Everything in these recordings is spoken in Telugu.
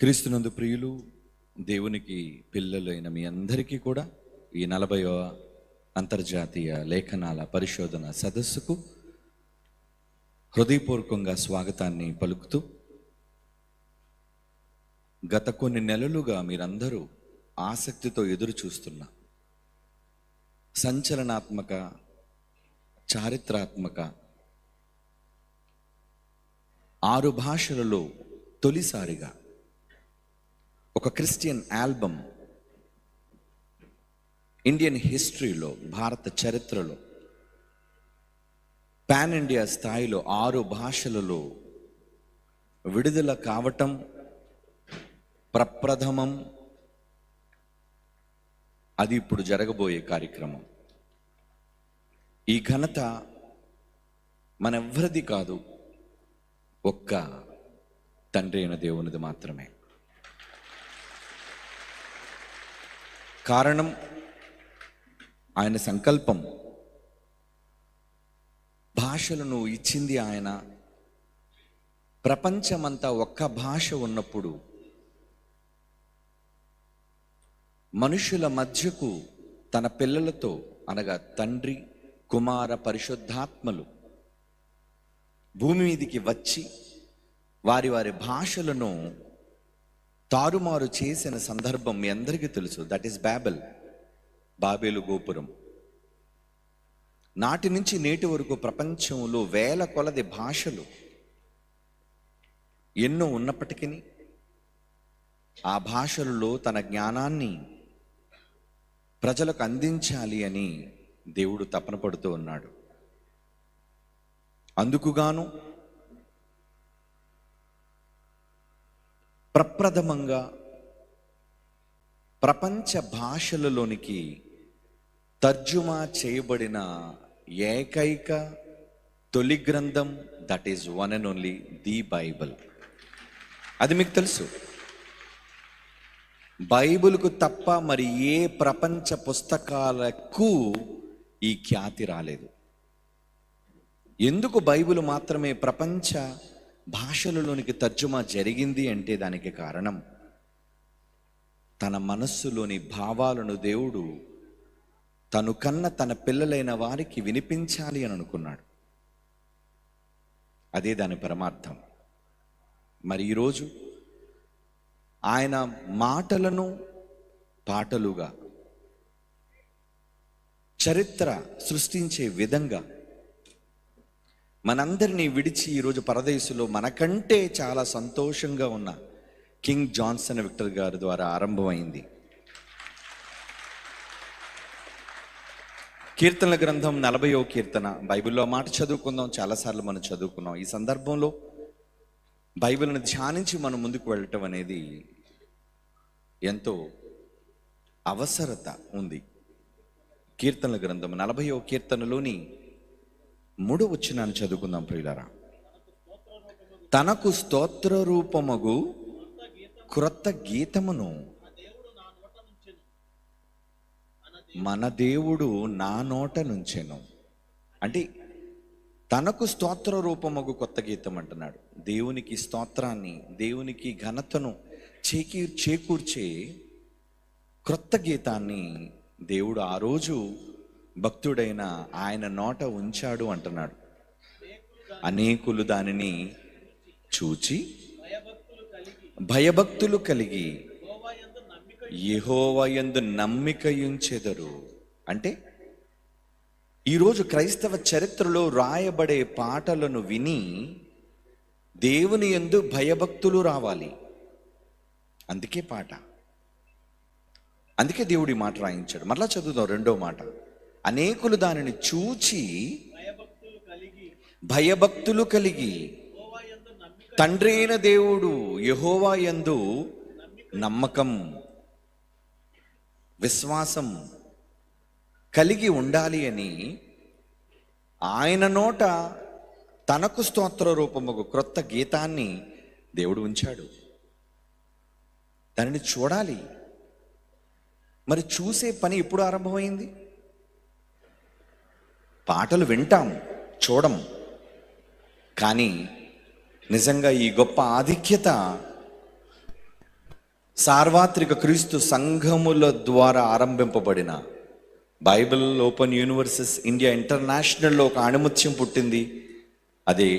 క్రీస్తునందు ప్రియులు దేవునికి పిల్లలైన మీ అందరికీ కూడా ఈ నలభైవ అంతర్జాతీయ లేఖనాల పరిశోధన సదస్సుకు హృదయపూర్వకంగా స్వాగతాన్ని పలుకుతూ గత కొన్ని నెలలుగా మీరందరూ ఆసక్తితో ఎదురు చూస్తున్న సంచలనాత్మక చారిత్రాత్మక ఆరు భాషలలో తొలిసారిగా ఒక క్రిస్టియన్ ఆల్బమ్ ఇండియన్ హిస్టరీలో భారత చరిత్రలో పాన్ ఇండియా స్థాయిలో ఆరు భాషలలో విడుదల కావటం ప్రప్రథమం. అది ఇప్పుడు జరగబోయే కార్యక్రమం. ఈ ఘనత మనెవ్వరిది కాదు ఒక్క తండ్రి అయిన దేవునిది మాత్రమే. కారణం ఆయన సంకల్పం. భాషలను ఇచ్చింది ఆయన. ప్రపంచమంతా ఒక్క భాష ఉన్నప్పుడు మనుషుల మధ్యకు తన పిల్లలతో అనగా తండ్రి కుమార పరిశుద్ధాత్మలు భూమి మీదికి వచ్చి వారి వారి భాషలను తారుమారు చేసిన సందర్భం మీ అందరికీ తెలుసు. దట్ ఈస్ బ్యాబెల్ బాబేలు గోపురం. నాటి నుంచి నేటి వరకు ప్రపంచంలో వేల కొలది భాషలు ఎన్నో ఉన్నప్పటికీ ఆ భాషలలో తన జ్ఞానాన్ని ప్రజలకు అందించాలి అని దేవుడు తపన పడుతూ ఉన్నాడు. అందుకుగాను ప్రప్రథమంగా ప్రపంచ భాషలలోనికి తర్జుమా చేయబడిన ఏకైక తొలి గ్రంథం that is one and only the Bible అది మీకు తెలుసు. బైబిల్కు తప్ప మరి ఏ ప్రపంచ పుస్తకాలకు ఈ ఖ్యాతి రాలేదు. ఎందుకు బైబిల్ మాత్రమే ప్రపంచ భాషలలోనికి తర్జుమా జరిగింది అంటే దానికి కారణం తన మనస్సులోని భావాలను దేవుడు తను కన్న తన పిల్లలైన వారికి వినిపించాలి అని అనుకున్నాడు. అదే దాని పరమార్థం. మరి ఈరోజు ఆయన మాటలను పాటలుగా చరిత్ర సృష్టించే విధంగా మనందరినీ విడిచి ఈరోజు పరదేశంలో మనకంటే చాలా సంతోషంగా ఉన్న కింగ్ జాన్సన్ విక్టర్ గారి ద్వారా ఆరంభమైంది. కీర్తనల గ్రంథం నలభయో కీర్తన. బైబిల్లో మాట చదువుకుందాం. చాలాసార్లు మనం చదువుకున్నాం. ఈ సందర్భంలో బైబిల్ని ధ్యానించి మనం ముందుకు వెళ్ళటం అనేది ఎంతో అవసరత ఉంది. కీర్తనల గ్రంథం నలభయో కీర్తనలోని మూడు వచ్చినాన్ని చదువుకుందాం ప్రియులరా. తనకు స్తోత్ర రూపమగు క్రొత్త గీతమును మన దేవుడు నా నోట నుంచెను. అంటే తనకు స్తోత్ర రూపమగు కొత్త గీతం అంటున్నాడు. దేవునికి స్తోత్రాన్ని దేవునికి ఘనతను చేకీ చేకూర్చే క్రొత్త గీతాన్ని దేవుడు ఆ రోజు భక్తుడైన ఆయన నోట ఉంచాడు అంటున్నాడు. అనేకులు దానిని చూచి భయభక్తులు కలిగి యెహోవాయందు నమ్మికయుంచెదరు అంటే ఈరోజు క్రైస్తవ చరిత్రలో రాయబడే పాటలను విని దేవుని యందు భయభక్తులు రావాలి. అందుకే పాట. అందుకే దేవుడి మాట రాయించాడు. మరలా చదువుదాం రెండో మాట. అనేకులు దానిని చూచి భయభక్తులు కలిగి తండ్రి అయిన దేవుడు యహోవా యందు నమ్మకం విశ్వాసం కలిగి ఉండాలి అని ఆయన నోట తనకు స్తోత్ర రూపము క్రొత్త గీతాన్ని దేవుడు ఉంచాడు. దానిని చూడాలి. మరి చూసే పని ఎప్పుడు ఆరంభమైంది? పాటలు వింటాం చూడం. కానీ నిజంగా ఈ గొప్ప ఆధిక్యత సార్వత్రిక క్రీస్తు సంఘముల ద్వారా ఆరంభింపబడిన బైబిల్ ఓపెన్ యూనివర్సెస్ ఇండియా ఇంటర్నేషనల్లో ఒక ఆణిముత్యం పుట్టింది. అది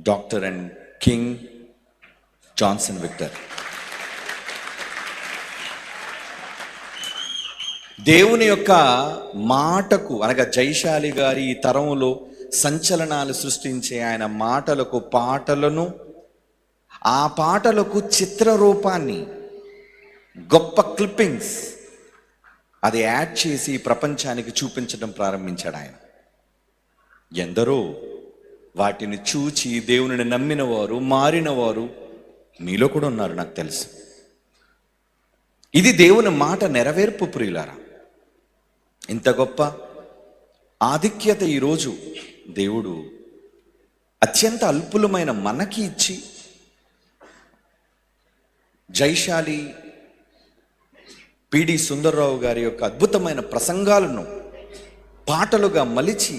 doctor and king Johnson Victor. దేవుని యొక్క మాటకు అనగా జైశాలి గారి ఈ తరంలో సంచలనాలు సృష్టించే ఆయన మాటలకు పాటలను ఆ పాటలకు చిత్రరూపాన్ని గొప్ప క్లిప్పింగ్స్ అది యాడ్ చేసి ప్రపంచానికి చూపించడం ప్రారంభించాడు ఆయన. ఎందరో వాటిని చూచి దేవునిని నమ్మిన వారు మారిన వారు మీలో కూడా ఉన్నారు నాకు తెలుసు. ఇది దేవుని మాట నెరవేర్పు ప్రియులారా. ఇంత గొప్ప ఆధిక్యత ఈరోజు దేవుడు అత్యంత అల్పులమైన మనకి ఇచ్చి జైశాలి పిడి సుందర్రావు గారి యొక్క అద్భుతమైన ప్రసంగాలను పాటలుగా మలిచి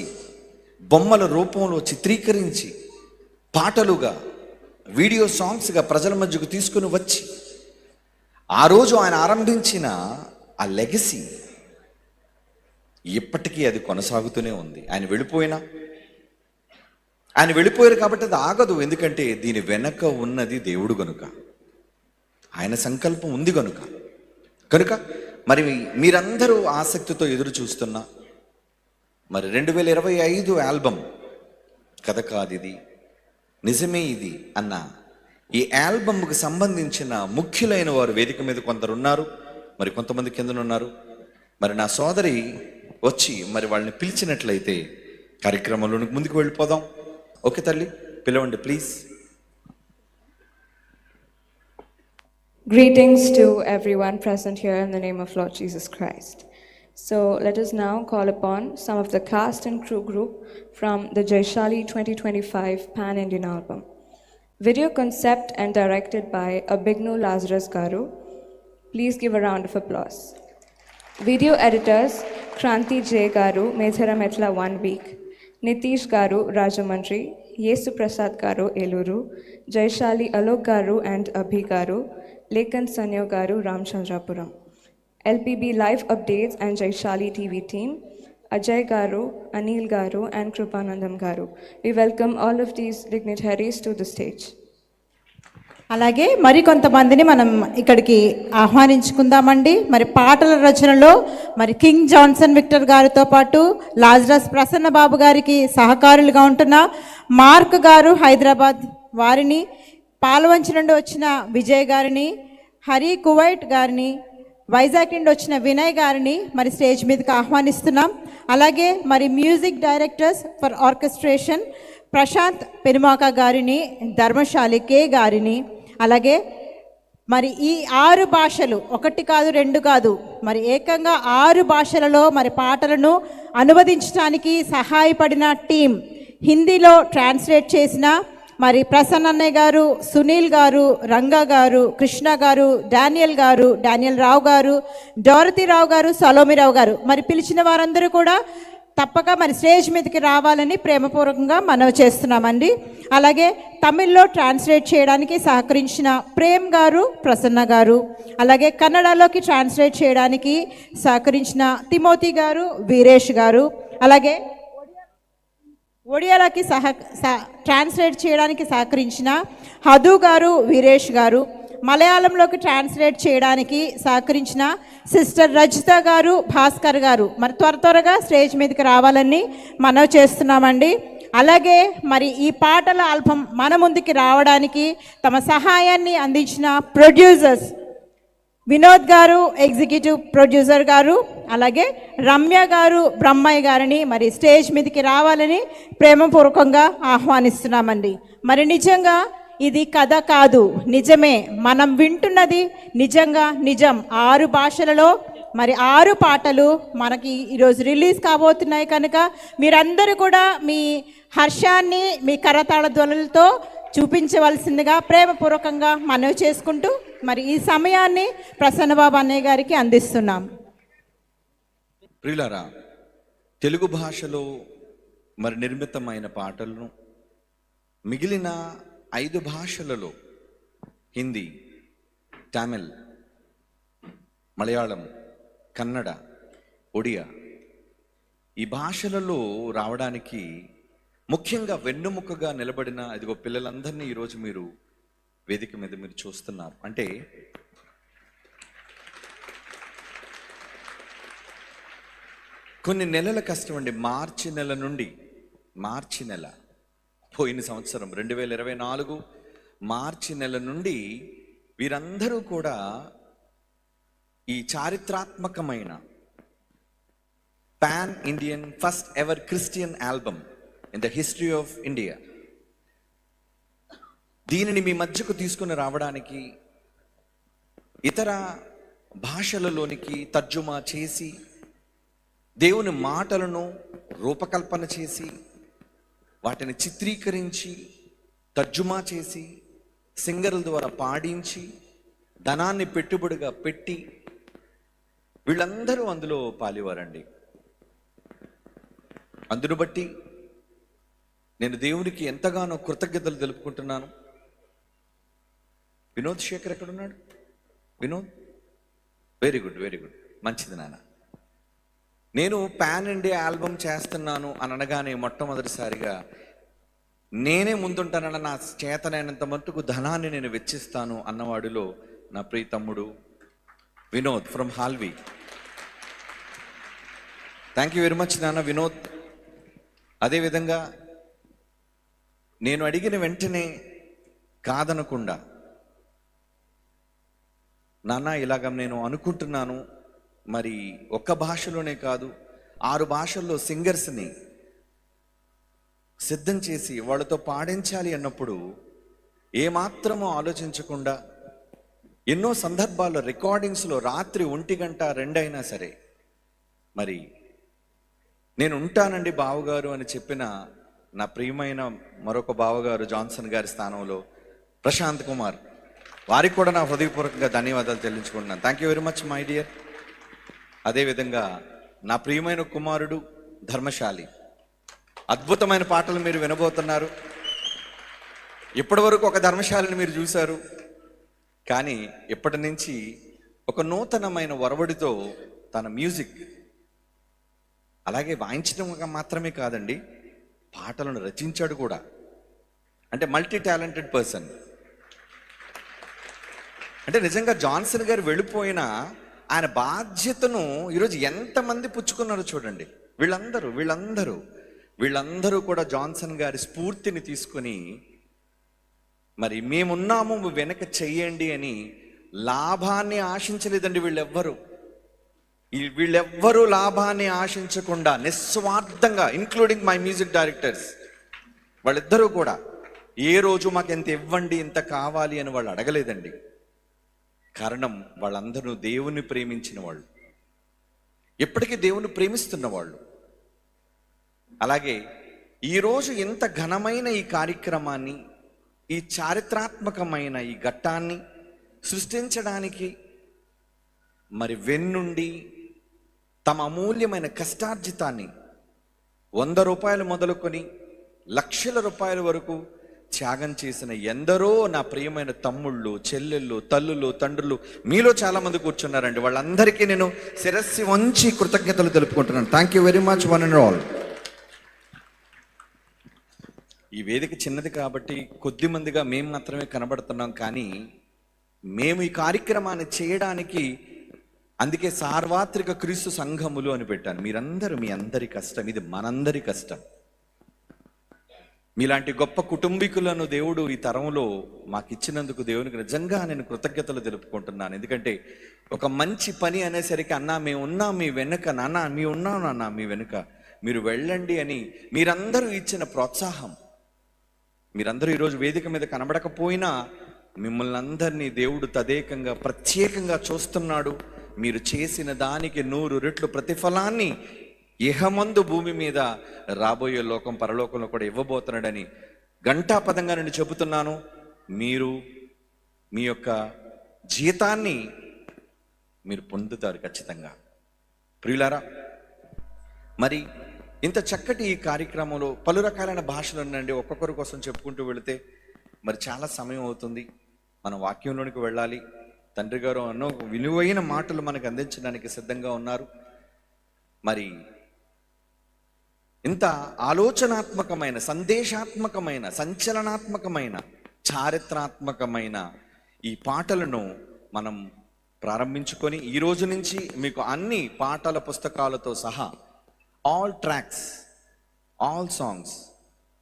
బొమ్మల రూపంలో చిత్రీకరించి పాటలుగా వీడియో సాంగ్స్గా ప్రజల మధ్యకు తీసుకుని వచ్చి ఆ రోజు ఆయన ఆరంభించిన ఆ లెగసీ ఇప్పటికీ అది కొనసాగుతూనే ఉంది. ఆయన వెళ్ళిపోయినా? ఆయన వెళ్ళిపోయారు కాబట్టి అది ఆగదు. ఎందుకంటే దీని వెనక ఉన్నది దేవుడు గనుక. ఆయన సంకల్పం ఉంది గనుక. కనుక మరి మీరందరూ ఆసక్తితో ఎదురు చూస్తున్నా మరి రెండు వేల ఇరవై ఐదు ఆల్బమ్ కథ కాదు ఇది నిజమే ఇది అన్న ఈ ఆల్బమ్కు సంబంధించిన ముఖ్యులైన వారు వేదిక మీద కొందరు ఉన్నారు మరి కొంతమంది కిందనున్నారు. మరి నా సోదరి వచ్చి మరి వాళ్ళని పిలిచినట్లయితే కార్యక్రమంలోనికి ముందుకు వెళ్ళిపోదాం ఓకే తల్లి పిలవండి please Greetings to everyone present here in the name of Lord Jesus Christ. So let us now call upon some of the cast and crew group from the Jaishali 2025 Pan Indian album. Video concept and directed by Abignu Lazarus Garu. Please give a round of applause. Video editors Kranthi J గారు మేజరమెట్ల వన్ వీక్ నితీష్ గారు రాజమండ్రి యేసు ప్రసాద్ గారు ఏలూరు జైశాలి అలోక్ గారు అండ్ అభి గారు లేఖన్ సన్యో గారు Ramachandrapuram LPB live updates and Jaishali TV team Ajay గారు అనిల్ గారు అండ్ కృపానందం గారు we welcome all of these dignitaries to the stage అలాగే మరి కొంతమందిని మనం ఇక్కడికి ఆహ్వానించుకుందామండి. మరి పాటల రచనలో మరి కింగ్ జాన్సన్ విక్టర్ గారితో పాటు లాజరస్ ప్రసన్న బాబు గారికి సహకారులుగా ఉంటున్న మార్క్ గారు హైదరాబాద్ వారిని పాలవంచి నుండి వచ్చిన విజయ్ గారిని హరి కువైట్ గారిని వైజాగ్ నుండి వచ్చిన వినయ్ గారిని మరి స్టేజ్ మీదకి ఆహ్వానిస్తున్నాం. అలాగే మరి music directors for orchestration Prashanth Perumaka గారిని ధర్మశాలి కే గారిని అలాగే మరి ఈ ఆరు భాషలు ఒకటి కాదు రెండు కాదు మరి ఏకంగా ఆరు భాషలలో మరి పాటలను అనువదించడానికి సహాయపడిన టీం హిందీలో ట్రాన్స్లేట్ చేసిన మరి ప్రసన్నయ్య గారు సునీల్ గారు రంగా గారు కృష్ణ గారు డానియల్ గారు డానియల్ రావు గారు డోరతి రావు గారు సలోమిరావు గారు. మరి పిలిచిన వారందరూ కూడా తప్పక మరి స్టేజ్ మీదకి రావాలని ప్రేమపూర్వకంగా మనవి చేస్తున్నామండి. అలాగే తమిళ్ళో ట్రాన్స్లేట్ చేయడానికి సహకరించిన ప్రేమ్ గారు ప్రసన్న గారు అలాగే కన్నడలోకి ట్రాన్స్లేట్ చేయడానికి సహకరించిన తిమోతి గారు వీరేష్ గారు అలాగే ఒడియాలకి సహ ట్రాన్స్లేట్ చేయడానికి సహకరించిన హదు గారు వీరేష్ గారు మలయాళంలోకి ట్రాన్స్లేట్ చేయడానికి సహకరించిన సిస్టర్ రజిత గారు భాస్కర్ గారు. మరి త్వర త్వరగా స్టేజ్ మీదకి రావాలని మనవి చేస్తున్నామండి. అలాగే మరి ఈ పాటల ఆల్బం మన ముందుకి రావడానికి తమ సహాయాన్ని అందించిన ప్రొడ్యూసర్స్ వినోద్ గారు ఎగ్జిక్యూటివ్ ప్రొడ్యూసర్ గారు అలాగే రమ్య గారు బ్రహ్మయ్య గారిని మరి స్టేజ్ మీదకి రావాలని ప్రేమపూర్వకంగా ఆహ్వానిస్తున్నామండి. మరి నిజంగా ఇది కథ కాదు. నిజమే మనం వింటున్నది నిజంగా నిజం. ఆరు భాషలలో మరి ఆరు పాటలు మనకి ఈరోజు రిలీజ్ కాబోతున్నాయి కనుక మీరందరూ కూడా మీ హర్షాన్ని మీ కరతాళ ధ్వనులతో చూపించవలసిందిగా ప్రేమపూర్వకంగా మనవి చేసుకుంటూ మరి ఈ సమయాన్ని ప్రసన్నబాబు అన్నయ్య గారికి అందిస్తున్నాం. ప్రియులరా తెలుగు భాషలో మరి నిర్మితమైన పాటలను మిగిలిన ఐదు భాషలలో హిందీ తమిళ్ మలయాళం కన్నడ ఒడియా ఈ భాషలలో రావడానికి ముఖ్యంగా వెన్నుముకగా నిలబడిన ఇదిగో పిల్లలందరినీ ఈరోజు మీరు వేదిక మీద మీరు చూస్తున్నారు. అంటే కొన్ని నెలల కష్టం అండి. మార్చి నెల నుండి మార్చి నెల. పోయిన సంవత్సరం రెండు వేల ఇరవై నాలుగు మార్చి నెల నుండి వీరందరూ కూడా ఈ చారిత్రాత్మకమైన pan Indian first ever Christian album in the history of India. దీనిని మీ మధ్యకు తీసుకుని రావడానికి ఇతర భాషలలోనికి తర్జుమా చేసి దేవుని మాటలను రూపకల్పన చేసి వాటిని చిత్రీకరించి తర్జుమా చేసి సింగర్ల ద్వారా పాడించి ధనాన్ని పెట్టుబడిగా పెట్టి వీళ్ళందరూ అందులో పాలివారండి. అందును బట్టి నేను దేవునికి ఎంతగానో కృతజ్ఞతలు తెలుపుకుంటున్నాను. వినోద్ శేఖర్ ఎక్కడున్నాడు? Vinod? Very good very good మంచిది నాన్న. నేను పాన్ ఇండియా ఆల్బమ్ చేస్తున్నాను అని అనగానే మొట్టమొదటిసారిగా నేనే ముందుంటానన్న నా చేతనైనంత మట్టుకు ధనాన్ని నేను వెచ్చిస్తాను అన్నవాడిలో నా ప్రియతమ్ముడు Vinod from Halvi thank you very much నాన్న వినోద్. అదేవిధంగా నేను అడిగిన వెంటనే కాదనకుండా నాన్న ఇలాగ నేను అనుకుంటున్నాను మరి ఒక్క భాషలోనే కాదు ఆరు భాషల్లో సింగర్స్ని సిద్ధం చేసి వాళ్ళతో పాడించాలి అన్నప్పుడు ఏమాత్రమో ఆలోచించకుండా ఎన్నో సందర్భాల్లో రికార్డింగ్స్లో రాత్రి ఒంటి గంట రెండైనా సరే మరి నేను ఉంటానండి బావగారు అని చెప్పిన నా ప్రియమైన మరొక బావగారు జాన్సన్ గారి స్థానంలో ప్రశాంత్ కుమార్. వారికి కూడా నా హృదయపూర్వకంగా ధన్యవాదాలు చెల్లించుకుంటున్నాను thank you very much my dear అదేవిధంగా నా ప్రియమైన కుమారుడు ధర్మశాలి. అద్భుతమైన పాటలు మీరు వినబోతున్నారు. ఇప్పటివరకు ఒక ధర్మశాలని మీరు చూశారు. కానీ ఇప్పటి నుంచి ఒక నూతనమైన వరవడితో తన మ్యూజిక్ అలాగే వాయించడం మాత్రమే కాదండి పాటలను రచించాడు కూడా. అంటే మల్టీ టాలెంటెడ్ పర్సన్. అంటే నిజంగా జాన్సన్ గారు వెళ్ళిపోయినా ఆయన బాధ్యతను ఈరోజు ఎంతమంది పుచ్చుకున్నారో చూడండి. వీళ్ళందరూ వీళ్ళందరూ వీళ్ళందరూ కూడా జాన్సన్ గారి స్ఫూర్తిని తీసుకొని మరి మేమున్నాము వెనక చెయ్యండి అని లాభాన్ని ఆశించలేదండి వీళ్ళెవ్వరు. వీళ్ళెవ్వరూ లాభాన్ని ఆశించకుండా నిస్వార్థంగా ఇంక్లూడింగ్ మై మ్యూజిక్ డైరెక్టర్స్ వాళ్ళిద్దరూ కూడా ఏ రోజు మాకు ఎంత ఇవ్వండి ఇంత కావాలి అని వాళ్ళు అడగలేదండి. కారణం వాళ్ళందరూ దేవుని ప్రేమించిన వాళ్ళు. ఎప్పటికీ దేవుని ప్రేమిస్తున్న వాళ్ళు. అలాగే ఈరోజు ఇంత ఘనమైన ఈ కార్యక్రమాన్ని ఈ చారిత్రాత్మకమైన ఈ ఘట్టాన్ని సృష్టించడానికి మరి వెన్నుండి తమ అమూల్యమైన కష్టార్జితాన్ని వంద రూపాయలు మొదలుకొని లక్షల రూపాయల వరకు త్యాగం చేసిన ఎందరో నా ప్రియమైన తమ్ముళ్ళు చెల్లెళ్ళు తల్లులు తండ్రులు మీలో చాలా మంది కూర్చున్నారండి. వాళ్ళందరికీ నేను శిరస్సు వంచి కృతజ్ఞతలు తెలుపుకుంటున్నాను. Thank you very much one and all ఈ వేదిక చిన్నది కాబట్టి కొద్ది మందిగా మేము మాత్రమే కనబడుతున్నాం కానీ మేము ఈ కార్యక్రమాన్ని చేయడానికి అందుకే సార్వత్రిక క్రీస్తు సంఘములు అని పెట్టాను. మీరందరూ మీ అందరి కష్టం. ఇది మనందరి కష్టం. మీలాంటి గొప్ప కుటుంబీకులను దేవుడు ఈ తరంలో మాకు ఇచ్చినందుకు దేవునికి నిజంగా నేను కృతజ్ఞతలు తెలుపుకుంటున్నాను. ఎందుకంటే ఒక మంచి పని అనేసరికి అన్నా మేము ఉన్నాం మీ వెనుక నాన్న మీ ఉన్నాం నాన్న మీ వెనుక. మీరు వెళ్ళండి అని మీరందరూ ఇచ్చిన ప్రోత్సాహం. మీరందరూ ఈరోజు వేదిక మీద కనబడకపోయినా మిమ్మల్ని అందరినీ దేవుడు తదేకంగా ప్రత్యేకంగా చూస్తున్నాడు. మీరు చేసిన దానికి నూరు రెట్లు ప్రతిఫలాన్ని ఇహమందు భూమి మీద రాబోయే లోకం పరలోకంలో కూడా ఇవ్వబోతున్నాడని ఘంటాపదంగా నేను చెబుతున్నాను. మీరు మీ యొక్క జీతాన్ని మీరు పొందుతారు ఖచ్చితంగా. ప్రియులారా మరి ఇంత చక్కటి ఈ కార్యక్రమంలో పలు రకాలైన భాషలు ఉన్నాయండి. ఒక్కొక్కరి కోసం చెప్పుకుంటూ వెళితే మరి చాలా సమయం అవుతుంది. మన వాక్యంలోనికి వెళ్ళాలి. తండ్రి గారు ఎన్నో విలువైన మాటలు మనకు అందించడానికి సిద్ధంగా ఉన్నారు. మరి ఇంత ఆలోచనాత్మకమైన సందేశాత్మకమైన సంచలనాత్మకమైన చారిత్రాత్మకమైన ఈ పాటలను మనం ప్రారంభించుకొని ఈ రోజు నుంచి మీకు అన్ని పాటల పుస్తకాలతో సహా all tracks all songs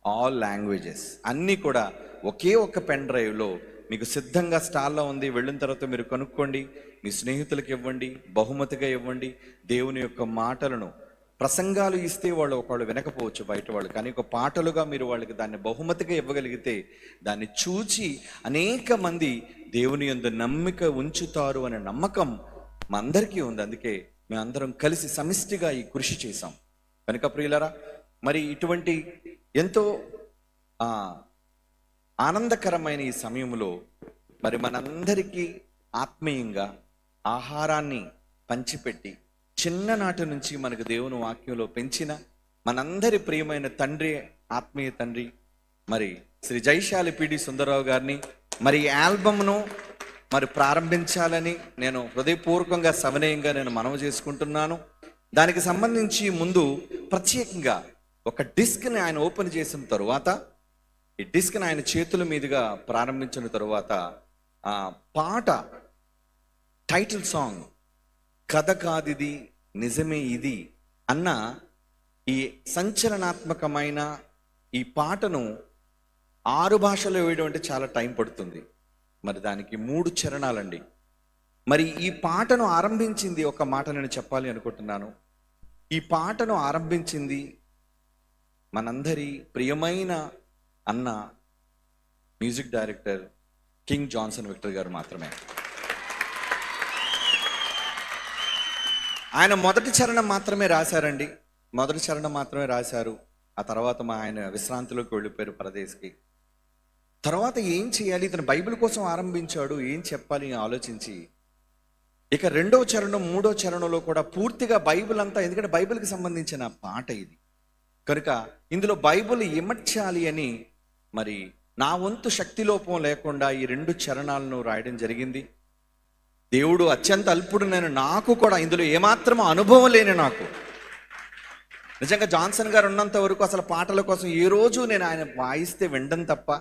all languages అన్నీ కూడా ఒకే ఒక పెన్ డ్రైవ్లో మీకు సిద్ధంగా స్టాల్లో ఉంది. వెళ్ళిన తర్వాత మీరు కనుక్కోండి మీ స్నేహితులకు ఇవ్వండి బహుమతిగా ఇవ్వండి దేవుని యొక్క మాటలను ప్రసంగాలు ఇస్తే వాళ్ళు ఒకళ్ళు వినకపోవచ్చు బయట వాళ్ళు. కానీ ఒక పాటలుగా మీరు వాళ్ళకి దాన్ని బహుమతిగా ఇవ్వగలిగితే దాన్ని చూచి అనేక మంది దేవుని యందు నమ్మిక ఉంచుతారు అనే నమ్మకం మా అందరికీ ఉంది. అందుకే మేమందరం కలిసి సమిష్టిగా ఈ కృషి చేశాం. కనుక ప్రియులరా మరి ఇటువంటి ఎంతో ఆనందకరమైన ఈ సమయంలో మరి మనందరికీ ఆత్మీయంగా ఆహారాన్ని పంచిపెట్టి చిన్ననాటి నుంచి మనకు దేవుని వాక్యంలో పెంచిన మనందరి ప్రియమైన తండ్రి ఆత్మీయ తండ్రి మరి శ్రీ జైశాలి పిడి సుందరరావు గారిని మరి ఈ ఆల్బమ్ను మరి ప్రారంభించాలని నేను హృదయపూర్వకంగా సవినయంగా నేను మనవి చేసుకుంటున్నాను. దానికి సంబంధించి ముందు ప్రత్యేకంగా ఒక డిస్క్ని ఆయన ఓపెన్ చేసిన తరువాత ఈ డిస్క్ని ఆయన చేతుల మీదుగా ప్రారంభించిన తరువాత ఆ పాట టైటిల్ సాంగ్ కథ కాదిది నిజమే ఇది అన్న ఈ సంచలనాత్మకమైన ఈ పాటను ఆరు భాషలో వేయడం అంటే చాలా టైం పడుతుంది. మరి దానికి మూడు చరణాలండి. మరి ఈ పాటను ఆరంభించింది ఒక మాట నేను చెప్పాలి అనుకుంటున్నాను. ఈ పాటను ఆరంభించింది మనందరి ప్రియమైన అన్న music director King Johnson Victor గారు మాత్రమే. ఆయన మొదటి చరణం మాత్రమే రాశారండి. మొదటి చరణం మాత్రమే రాశారు. ఆ తర్వాత మా ఆయన విశ్రాంతిలోకి వెళ్ళిపోయారు పరదేశ్కి. తర్వాత ఏం చేయాలి? ఇతను బైబిల్ కోసం ఆరంభించాడు. ఏం చెప్పాలి అని ఆలోచించి ఇక రెండో చరణం మూడో చరణంలో కూడా పూర్తిగా బైబిల్ అంతా ఎందుకంటే బైబిల్కి సంబంధించిన పాట ఇది. కనుక ఇందులో బైబిల్ ఇమర్చాలి అని మరి నా వంతు శక్తిలోపం లేకుండా ఈ రెండు చరణాలను రాయడం జరిగింది. దేవుడు అత్యంత అల్పుడు నేను నాకు కూడా ఇందులో ఏమాత్రం అనుభవం లేని నాకు. నిజంగా జాన్సన్ గారు ఉన్నంత వరకు అసలు పాటల కోసం ఏ రోజు నేను ఆయన వాయిస్తే వినడం తప్ప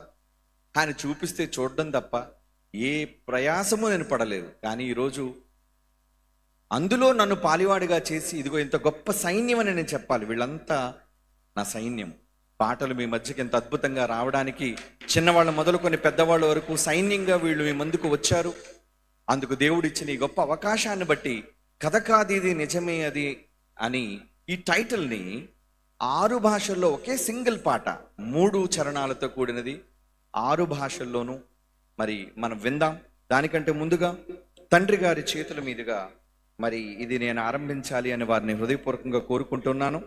ఆయన చూపిస్తే చూడడం తప్ప ఏ ప్రయాసము నేను పడలేదు. కానీ ఈరోజు అందులో నన్ను పాలివాడిగా చేసి ఇదిగో ఇంత గొప్ప సైన్యం అని నేను చెప్పాలి. వీళ్ళంతా నా సైన్యం. పాటలు మీ మధ్యకి ఎంత అద్భుతంగా రావడానికి చిన్నవాళ్ళు మొదలుకొని పెద్దవాళ్ళ వరకు సైన్యంగా వీళ్ళు మీ ముందుకు వచ్చారు. అందుకు దేవుడు ఇచ్చిన ఈ గొప్ప అవకాశాన్ని బట్టి కథ కాదు ఇది నిజమే అది అని ఈ టైటిల్ని ఆరు భాషల్లో ఒకే సింగిల్ పాట మూడు చరణాలతో కూడినది. ఆరు భాషల్లోనూ మరి మనం విందాం. దానికంటే ముందుగా తండ్రి గారి చేతుల మీదుగా మరి ఇది నేను ఆరంభించాలి అని వారిని హృదయపూర్వకంగా కోరుకుంటున్నాను.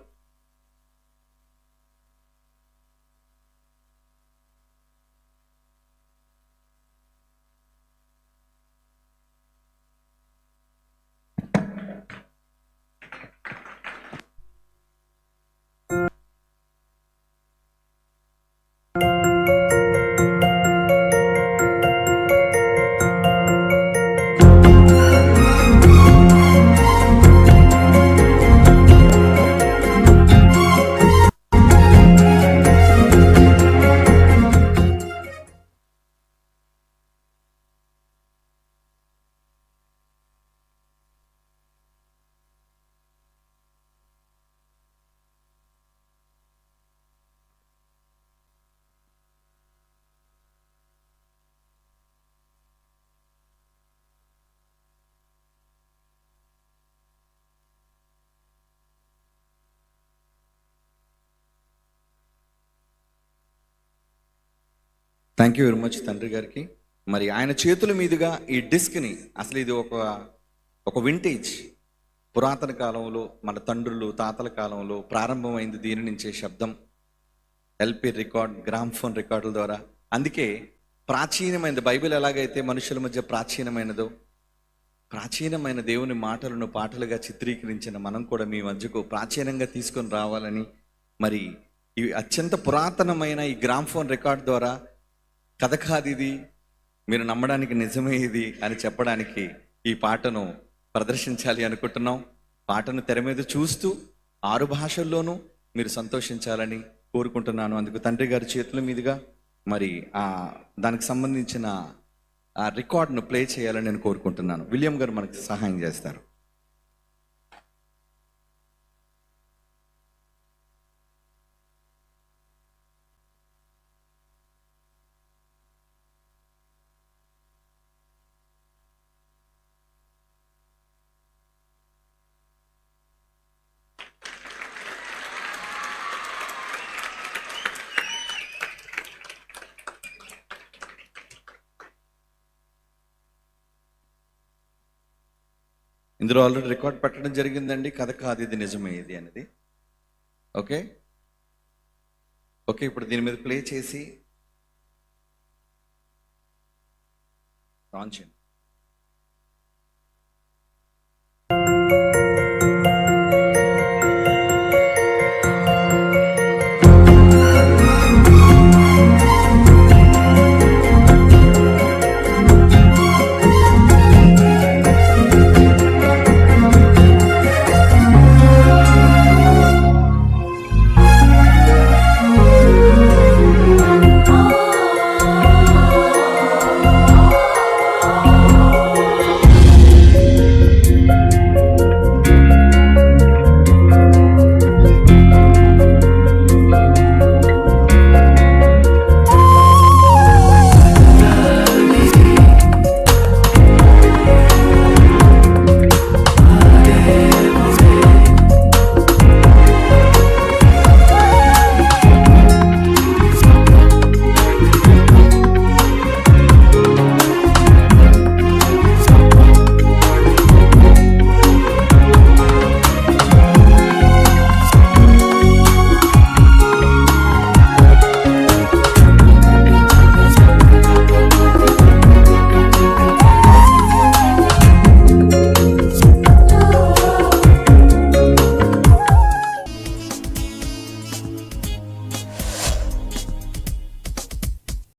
థ్యాంక్ యూ వెరీ మచ్ తండ్రి గారికి. మరి ఆయన చేతుల మీదుగా ఈ డిస్క్ని అసలు ఇది ఒక ఒక వింటేజ్ పురాతన కాలంలో మన తండ్రులు తాతల కాలంలో ప్రారంభమైంది దీని నుంచే శబ్దం. ఎల్పి రికార్డ్ గ్రామ్ ఫోన్ రికార్డుల ద్వారా. అందుకే ప్రాచీనమైనది బైబిల్ ఎలాగైతే మనుషుల మధ్య ప్రాచీనమైనదో ప్రాచీనమైన దేవుని మాటలను పాటలుగా చిత్రీకరించిన మనం కూడా మీ మధ్యకు ప్రాచీనంగా తీసుకొని రావాలని మరి ఈ అత్యంత పురాతనమైన ఈ గ్రామ్ ఫోన్ రికార్డ్ ద్వారా కథ కాదు ఇది మీరు నమ్మడానికి నిజమే ఇది అని చెప్పడానికి ఈ పాటను ప్రదర్శించాలి అనుకుంటున్నాం. పాటను తెర మీద చూస్తూ ఆరు భాషల్లోనూ మీరు సంతోషించాలని కోరుకుంటున్నాను. అందుకు తండ్రి గారి చేతుల మీదుగా మరి ఆ దానికి సంబంధించిన ఆ రికార్డును ప్లే చేయాలని నేను కోరుకుంటున్నాను. విలియం గారు మనకు సహాయం చేస్తారు. ఇందులో ఆల్రెడీ రికార్డ్ పెట్టడం జరిగిందండి. కథ కాదు ఇది నిజమే ఇది అనేది. ఓకే? ఓకే ఇప్పుడు దీని మీద ప్లే చేసి రాంచండి